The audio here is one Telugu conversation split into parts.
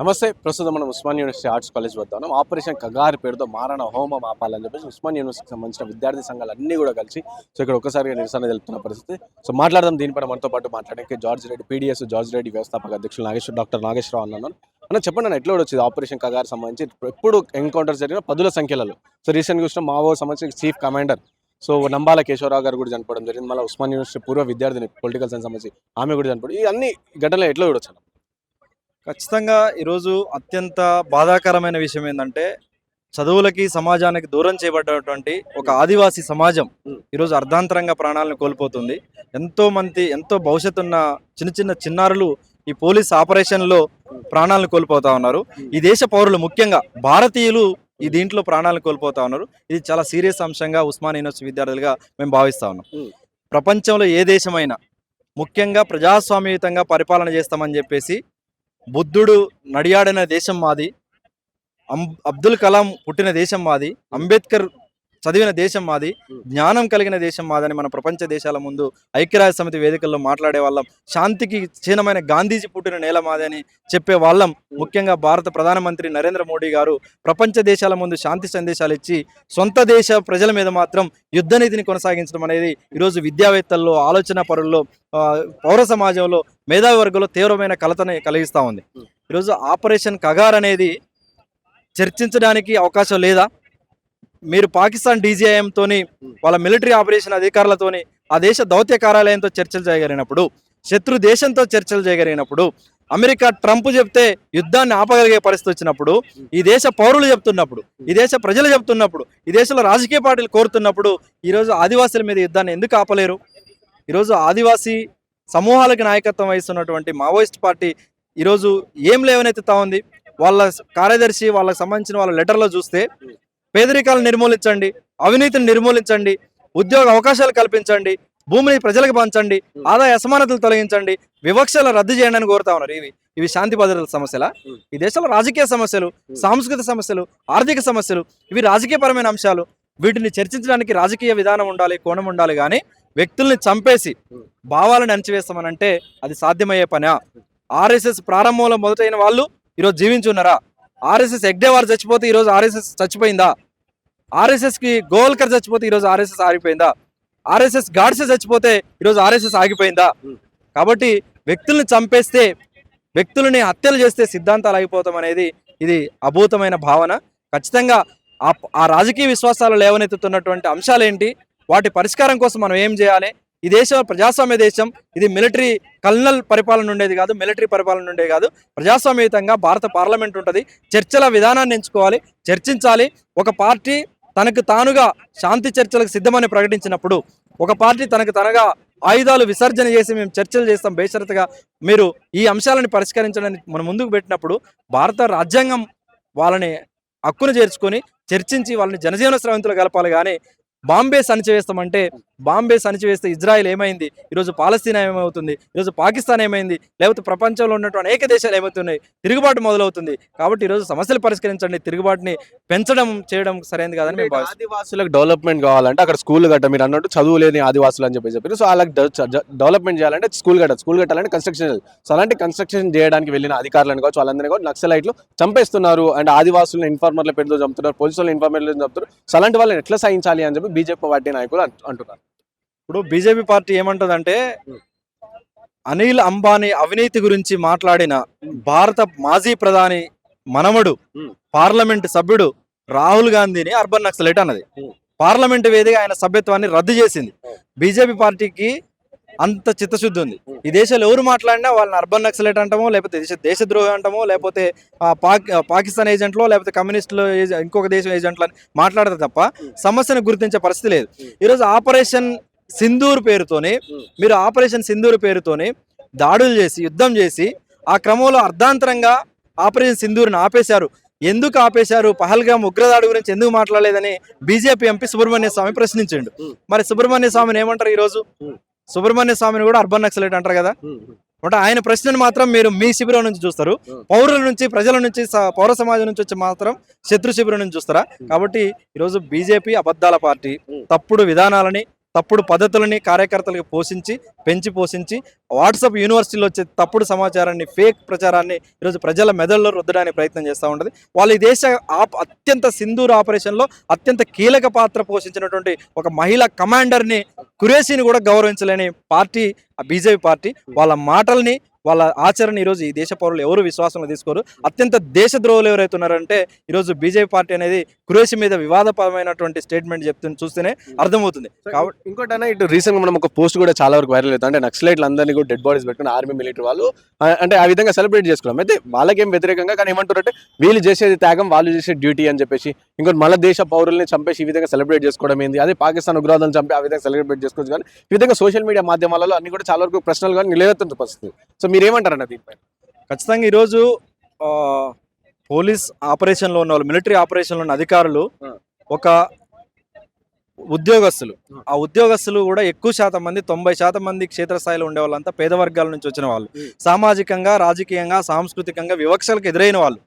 నమస్తే ప్రస్తుతం మనం ఉస్మాన్ యూనివర్సిటీ ఆర్ట్స్ కాలేజ్ వద్ద ఉన్నాం. ఆపరేషన్ కగారి పేరుతో మారణ హోమం ఆపాలని చెప్పేసి ఉస్మాన్ యూనివర్సిటీకి సంబంధించిన విద్యార్థి సంఘాలు అన్ని కూడా కలిసి సో ఇక్కడ ఒకసారిగా నిరసన తెలుపుతున్న పరిస్థితి. సో మాట్లాడదాం దీనిపైన మనతో పాటు మాట్లాడడానికి George Reddy PDS George Reddy వ్యవస్థాపక అధ్యక్షులు నాగేశ్వర డాక్టర్ నాగేశ్వరరావు అన్నాను. అన్న చెప్పండి నన్ను ఎట్లా వచ్చింది ఆపరేషన్ కగారి సంబంధించి ఎప్పుడు ఎన్కౌంటర్ జరిగిన పదుల సంఖ్యలలో. సో రీసెంట్గా వచ్చిన మావో సంబంధించిన chief commander so Nambala Keshavarao గారు కూడా చనిపోవడం జరిగింది. మళ్ళీ ఉస్మాన్ యూనివర్సిటీ పూర్వ విద్యార్థిని పొలిటికల్ సైన్స్ సంబంధించి ఆమె కూడా చనిపోవడం. ఈ అన్ని ఘటనలు ఎట్లా చూడొచ్చు ఖచ్చితంగా ఈరోజు అత్యంత బాధాకరమైన విషయం ఏంటంటే చదువులకి సమాజానికి దూరం చేయబడ్డటువంటి ఒక ఆదివాసీ సమాజం ఈరోజు అర్ధాంతరంగా ప్రాణాలను కోల్పోతుంది. ఎంతో మంది ఎంతో భవిష్యత్తు ఉన్న చిన్న చిన్న చిన్నారులు ఈ పోలీస్ ఆపరేషన్లో ప్రాణాలను కోల్పోతా ఉన్నారు. ఈ దేశ పౌరులు ముఖ్యంగా భారతీయులు ఈ దీంట్లో ప్రాణాలను కోల్పోతా ఉన్నారు. ఇది చాలా సీరియస్ అంశంగా ఉస్మాన్ యూనివర్సిటీ విద్యార్థులుగా మేము భావిస్తా ఉన్నాం. ప్రపంచంలో ఏ దేశమైనా ముఖ్యంగా ప్రజాస్వామ్యయుతంగా పరిపాలన చేస్తామని చెప్పేసి బుద్ధుడు నడియాడిన దేశం మాది. అబ్దుల్ కలాం పుట్టిన దేశం మాది. అంబేద్కర్ చదివిన దేశం మాది జ్ఞానం కలిగిన దేశం మాదని మన ప్రపంచ దేశాల ముందు ఐక్యరాజ్య సమితి వేదికల్లో మాట్లాడే వాళ్ళం. శాంతికి క్షీణమైన గాంధీజీ పుట్టిన నేల మాది అని చెప్పే వాళ్ళం. ముఖ్యంగా భారత ప్రధానమంత్రి నరేంద్ర మోడీ గారు ప్రపంచ దేశాల ముందు శాంతి సందేశాలు ఇచ్చి సొంత దేశ ప్రజల మీద మాత్రం యుద్ధ నీతిని కొనసాగించడం అనేది ఈరోజు విద్యావేత్తల్లో ఆలోచన పరుల్లో పౌర సమాజంలో మేధావి వర్గంలో తీవ్రమైన కలతని కలిగిస్తూ ఉంది. ఈరోజు ఆపరేషన్ కగార్ అనేది చర్చించడానికి అవకాశం లేదా? మీరు పాకిస్తాన్ డీజీఐఎంతోని వాళ్ళ మిలిటరీ ఆపరేషన్ అధికారులతోని ఆ దేశ దౌత్య కార్యాలయంతో చర్చలు చేయగలిగినప్పుడు శత్రు దేశంతో చర్చలు చేయగలిగినప్పుడు అమెరికా ట్రంప్ చెప్తే యుద్ధాన్ని ఆపగలిగే పరిస్థితి వచ్చినప్పుడు ఈ దేశ పౌరులు చెప్తున్నప్పుడు ఈ దేశ ప్రజలు చెప్తున్నప్పుడు ఈ దేశంలో రాజకీయ పార్టీలు కోరుతున్నప్పుడు ఈరోజు ఆదివాసుల మీద యుద్ధాన్ని ఎందుకు ఆపలేరు? ఈరోజు ఆదివాసీ సమూహాలకు నాయకత్వం వహిస్తున్నటువంటి మావోయిస్ట్ పార్టీ ఈరోజు ఏం లేవనెత్తుతా ఉంది? వాళ్ళ కార్యదర్శి వాళ్ళకి సంబంధించిన వాళ్ళ లెటర్లో చూస్తే పేదరికాలను నిర్మూలించండి అవినీతిని నిర్మూలించండి ఉద్యోగ అవకాశాలు కల్పించండి భూమిని ప్రజలకు పంచండి ఆదాయ అసమానతలు తొలగించండి వివక్షలు రద్దు చేయండి అని కోరుతా ఉన్నారు. ఇవి ఇవి శాంతి భద్రతల సమస్యల? ఈ దేశంలో రాజకీయ సమస్యలు సాంస్కృతిక సమస్యలు ఆర్థిక సమస్యలు ఇవి రాజకీయపరమైన అంశాలు. వీటిని చర్చించడానికి రాజకీయ విధానం ఉండాలి కోణం ఉండాలి కానీ వ్యక్తుల్ని చంపేసి భావాలను అణచివేస్తామనంటే అది సాధ్యమయ్యే పనా? ఆర్ఎస్ఎస్ ప్రారంభంలో మొదటైన వాళ్ళు ఈరోజు జీవించున్నారా ఆర్ఎస్ఎస్ ఎగ్డేవారు చచ్చిపోతే ఈరోజు ఆర్ఎస్ఎస్ చచ్చిపోయిందా? ఆర్ఎస్ఎస్కి గోల్కర్ చచ్చిపోతే ఈరోజు ఆర్ఎస్ఎస్ ఆగిపోయిందా? ఆర్ఎస్ఎస్ గాడ్సే చచ్చిపోతే ఈరోజు ఆర్ఎస్ఎస్ ఆగిపోయిందా? కాబట్టి వ్యక్తుల్ని చంపేస్తే వ్యక్తులని హత్యలు చేస్తే సిద్ధాంతాలు ఆగిపోతాం అనేది ఇది అభూతమైన భావన. ఖచ్చితంగా ఆ ఆ రాజకీయ విశ్వాసాలు లేవనెత్తుతున్నటువంటి అంశాలేంటి? వాటి పరిష్కారం కోసం మనం ఏం చేయాలి? ఈ దేశం ప్రజాస్వామ్య దేశం. ఇది మిలిటరీ కల్నల్ పరిపాలన ఉండేది కాదు మిలిటరీ పరిపాలన ఉండేది కాదు. ప్రజాస్వామ్యయుతంగా భారత పార్లమెంట్ ఉంటుంది. చర్చల విధానాన్ని ఎంచుకోవాలి చర్చించాలి. ఒక పార్టీ తనకు తానుగా శాంతి చర్చలకు సిద్ధమని ప్రకటించినప్పుడు ఒక పార్టీ తనకు తనగా ఆయుధాలు విసర్జన చేసి మేము చర్చలు చేస్తాం బేషరతుగా మీరు ఈ అంశాలను పరిష్కరించడానికి మనం ముందుకు పెట్టినప్పుడు భారత రాజ్యాంగం వాళ్ళని హక్కును చేర్చుకొని చర్చించి వాళ్ళని జనజీవన స్రవంతులు కలపాలి. కానీ బాంబే సణిచివేస్తామంటే బాంబే సణిచివేస్తే ఇజ్రాయెల్ ఏమైంది? ఈరోజు పాలస్తీనా ఏమవుతుంది? ఈరోజు పాకిస్తాన్ ఏమైంది? లేకపోతే ప్రపంచంలో ఉన్నటువంటి అనేక దేశాలు ఏమవుతున్నాయి? తిరుగుబాటు మొదలవుతుంది. కాబట్టి ఈరోజు సమస్యలు పరిష్కరించండి. తిరుగుబాటుని పెంచడం చేయడం సరైనది కాదని మేము ఆదివాసులకు డెవలప్మెంట్ కావాలంటే అక్కడ స్కూల్ కట్ట మీరు అన్నట్టు చదువు లేని ఆదివాసులు అని చెప్పి చెప్పారు. సో వాళ్ళకి డెవలప్మెంట్ చేయాలంటే స్కూల్ కట్టాలి స్కూల్ కట్టాలంటే కన్స్ట్రక్షన్ చేయాలి. సో అలాంటి కన్స్ట్రక్షన్ చేయడానికి వెళ్ళిన అధికారులను కావచ్చు వాళ్ళందరినీ కావచ్చు నక్సలైట్లు చంపేస్తున్నారు. అండ్ ఆదివాసులను ఇన్ఫార్మర్ల పేరుతో చంపుతున్నారు పోలీసులు ఇన్ఫార్మర్లు చంపుతున్నారు. సో అలాంటి వాళ్ళని ఎట్లా సాధించాలి అని చెప్పి బీజేపీ పార్టీ నాయకులు అంటు- అంటున్నారు ఇప్పుడు బీజేపీ పార్టీ ఏమంటదంటే అనిల్ అంబానీ అవినీతి గురించి మాట్లాడిన భారత మాజీ ప్రధాని మనమడు. పార్లమెంట్ సభ్యుడు రాహుల్ గాంధీని అర్బన్ నక్సలైట్ అన్నది. పార్లమెంట్ వేదిక ఆయన సభ్యత్వాన్ని రద్దు చేసింది. బీజేపీ పార్టీకి అంత చిత్తశుద్ధి ఉంది. ఈ దేశంలో ఎవరు మాట్లాడినా వాళ్ళని అర్బన్ నక్సలైట్ అంటామో లేకపోతే దేశ దేశద్రోహి అంటామో లేకపోతే పాకిస్తాన్ ఏజెంట్లో లేకపోతే కమ్యూనిస్టులు ఇంకొక దేశం ఏజెంట్లు అని మాట్లాడతారు తప్ప. సమస్యను గుర్తించే పరిస్థితి లేదు. ఈరోజు ఆపరేషన్ సింధూర్ పేరుతోని. మీరు ఆపరేషన్ సింధూర్ పేరుతోని దాడులు చేసి యుద్ధం చేసి ఆ క్రమంలో అర్ధాంతరంగా ఆపరేషన్ సింధూర్ని ఆపేశారు ఎందుకు ఆపేశారు పహల్గామ్ ఉగ్రదాడి గురించి ఎందుకు మాట్లాడలేదని బీజేపీ ఎంపీ సుబ్రహ్మణ్య స్వామి ప్రశ్నించిండు. మరి సుబ్రహ్మణ్య స్వామిని ఏమంటారు ఈ రోజు Hmm. సుబ్రహ్మణ్య స్వామిని కూడా అర్బన్ నక్సలైట్ అంటారు కదా అంటే ఆయన ప్రశ్నను మాత్రం మీరు మీ శిబిరం నుంచి చూస్తారు. పౌరుల నుంచి ప్రజల నుంచి పౌర సమాజం నుంచి వచ్చి మాత్రం శత్రు శిబిరం నుంచి చూస్తారా. కాబట్టి ఈరోజు బీజేపీ అబద్ధాల పార్టీ. తప్పుడు విధానాలని తప్పుడు పద్ధతులని కార్యకర్తలకు పోషించి పెంచి పోషించి వాట్సాప్ యూనివర్సిటీలో వచ్చే తప్పుడు సమాచారాన్ని ఫేక్ ప్రచారాన్ని ఈరోజు ప్రజల మెదడులో రుద్దడానికి ప్రయత్నం చేస్తూ ఉంటుంది. వాళ్ళు ఈ దేశ అత్యంత సింధూర్ ఆపరేషన్లో అత్యంత కీలక పాత్ర పోషించినటువంటి ఒక మహిళా కమాండర్ని కురేషిని కూడా గౌరవించలేని పార్టీ ఆ బీజేపీ పార్టీ వాళ్ళ మాటల్ని వాళ్ళ ఆచరణ ఈరోజు ఈ దేశ పౌరులు ఎవరు విశ్వాసంలో తీసుకోరు. అత్యంత దేశద్రోహులు ఎవరైతే ఉన్నారంటే ఈరోజు బీజేపీ పార్టీ అనేది కురేషి మీద వివాదపరమైనటువంటి స్టేట్మెంట్ చెప్తుంది చూస్తేనే అర్థమవుతుంది. కాబట్టి ఇంకోటి అన్న ఇటు రీసెంట్గా మనం ఒక పోస్ట్ కూడా చాలా వరకు వైరల్ అవుతుంది. అంటే నక్సలైట్లు అందరినీ కూడా డెడ్ బాడీస్ పెట్టుకుని ఆర్మీ మిలిటరీ వాళ్ళు అంటే ఆ విధంగా సెలబ్రేట్ చేసుకోవడం అయితే వాళ్ళకేం వ్యతిరేకంగా కానీ ఏమంటారంటే వీళ్ళు చేసేది త్యాగం వాళ్ళు చేసే డ్యూటీ అని చెప్పేసి ఇంకోటి మన దేశ పౌరుల్ని చంపేసి ఈ విధంగా సెలబ్రేట్ చేసుకోవడం ఏంది? అదే పాకిస్తాన్ ఉగ్రవాదులను చంపి ఆ విధంగా సెలబ్రేట్ చేసుకోవచ్చు. కానీ ఈ విధంగా సోషల్ మీడియా మాధ్యమాలలో అన్ని కూడా చాలా వరకు ప్రశ్నలు కానీ నిలవెత్తున్న పరిస్థితి. సో మీరు ఏమంటారన్న దీనిపై ఖచ్చితంగా ఈరోజు పోలీస్ ఆపరేషన్లో ఉన్న వాళ్ళు మిలిటరీ ఆపరేషన్లో ఉన్న అధికారులు. ఒక ఉద్యోగస్తులు ఆ. ఉద్యోగస్తులు కూడా ఎక్కువ శాతం మంది తొంభై శాతం మంది క్షేత్రస్థాయిలో ఉండే వాళ్ళంతా పేద వర్గాల నుంచి వచ్చిన వాళ్ళు. సామాజికంగా రాజకీయంగా సాంస్కృతికంగా వివక్షలకు ఎదురైన వాళ్ళు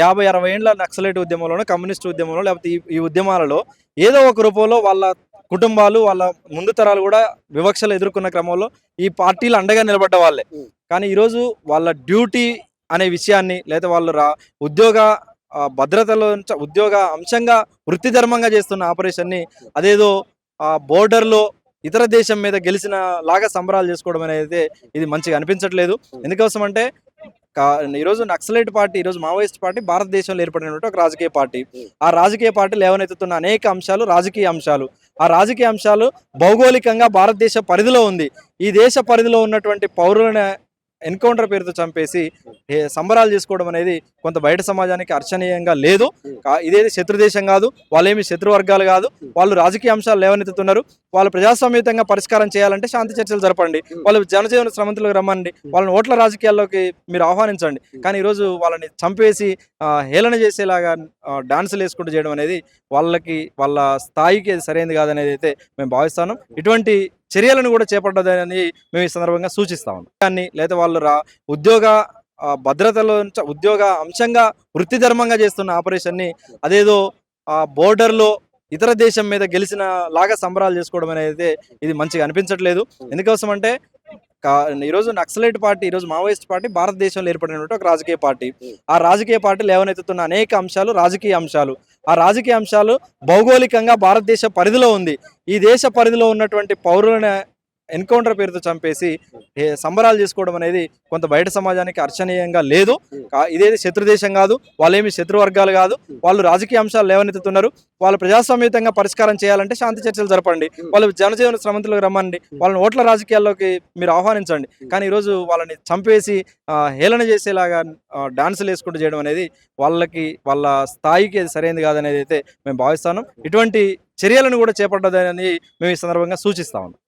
యాభై అరవై ఏళ్ళ నక్సలైట్ ఉద్యమంలోనో కమ్యూనిస్ట్ ఉద్యమంలో లేకపోతే ఈ- ఈ ఉద్యమాలలో ఏదో ఒక రూపంలో వాళ్ళ కుటుంబాలు వాళ్ళ ముందు తరాలు కూడా వివక్షలు ఎదుర్కొన్న క్రమంలో ఈ పార్టీలు అండగా నిలబడ్డ వాళ్ళే. కానీ ఈరోజు వాళ్ళ డ్యూటీ అనే విషయాన్ని లేదా వాళ్ళు రా ఉద్యోగ భద్రతలో ఉద్యోగ అంశంగా వృత్తి ధర్మంగా చేస్తున్న ఆపరేషన్ని అదేదో ఆ బోర్డర్లో ఇతర దేశం మీద గెలిచిన లాగా సంబరాలు చేసుకోవడం అనేది ఇది మంచిగా అనిపించట్లేదు. ఎందుకోసం అంటే ఈరోజు నక్సలైట్ పార్టీ ఈరోజు మావోయిస్ట్ పార్టీ భారతదేశంలో ఏర్పడినటువంటి ఒక రాజకీయ పార్టీ. ఆ రాజకీయ పార్టీ లేవనెత్తుతున్న అనేక అంశాలు రాజకీయ అంశాలు. ఆ రాజకీయ అంశాలు భౌగోళికంగా భారతదేశ పరిధిలో ఉంది. ఈ దేశ పరిధిలో ఉన్నటువంటి పౌరులను ఎన్కౌంటర్ పేరుతో చంపేసి సంబరాలు చేసుకోవడం అనేది కొంత బయట సమాజానికి అర్చనీయంగా లేదు. ఇదేది శత్రు దేశం కాదు వాళ్ళేమి శత్రు వర్గాలు కాదు. వాళ్ళు రాజకీయ అంశాలు లేవనెత్తుతున్నారు. వాళ్ళు ప్రజాస్వామ్యతంగా పరిష్కారం చేయాలంటే శాంతి చర్చలు జరపండి. వాళ్ళు జనజీవన శ్రమంతులకు రమ్మండి. వాళ్ళని ఓట్ల రాజకీయాల్లోకి మీరు ఆహ్వానించండి. కానీ ఈరోజు వాళ్ళని చంపేసి హేళన చేసేలాగా డాన్సులు వేసుకుంటూ చేయడం అనేది వాళ్ళకి వాళ్ళ స్థాయికి అది సరైనది కాదనేది అయితే మేము భావిస్తాను ఇటువంటి చర్యలను కూడా చేపట్టదని మేము ఈ సందర్భంగా సూచిస్తా ఉన్నాం. కానీ లేదా వాళ్ళు రా ఉద్యోగ భద్రతలో ఉద్యోగ అంశంగా వృత్తి ధర్మంగా చేస్తున్న ఆపరేషన్ని అదేదో ఆ బోర్డర్లో ఇతర దేశం మీద గెలిచిన లాగా సంబరాలు చేసుకోవడం అనేది ఇది మంచిగా అనిపించట్లేదు. ఎందుకోసం అంటే ఈరోజు నక్సలైట్ పార్టీ ఈరోజు మావోయిస్ట్ పార్టీ భారతదేశంలో ఏర్పడినటువంటి ఒక రాజకీయ పార్టీ. ఆ రాజకీయ పార్టీ లేవనెత్తుతున్న అనేక అంశాలు రాజకీయ అంశాలు. ఆ రాజకీయ అంశాలు భౌగోళికంగా భారతదేశ పరిధిలో ఉంది. ఈ దేశ పరిధిలో ఉన్నటువంటి పౌరులను ఎన్కౌంటర్ పేరుతో చంపేసి సంబరాలు చేసుకోవడం అనేది కొంత బయట సమాజానికి అర్చనీయంగా లేదు. ఇదేది శత్రు దేశం కాదు వాళ్ళేమి శత్రువర్గాలు కాదు. వాళ్ళు రాజకీయ అంశాలు లేవనెత్తుతున్నారు. వాళ్ళు ప్రజాస్వామ్యతంగా పరిష్కారం చేయాలంటే శాంతి చర్చలు జరపండి. వాళ్ళు జనజీవన శ్రమంతులకు రమ్మండి. వాళ్ళని ఓట్ల రాజకీయాల్లోకి మీరు ఆహ్వానించండి. కానీ ఈరోజు వాళ్ళని చంపేసి హేళన చేసేలాగా డాన్సులు వేసుకుంటూ చేయడం అనేది వాళ్ళకి వాళ్ళ స్థాయికి అది సరైనది కాదనేది అయితే మేము భావిస్తాను. ఇటువంటి చర్యలను కూడా చేపట్టదని మేము ఈ సందర్భంగా సూచిస్తా ఉన్నాం.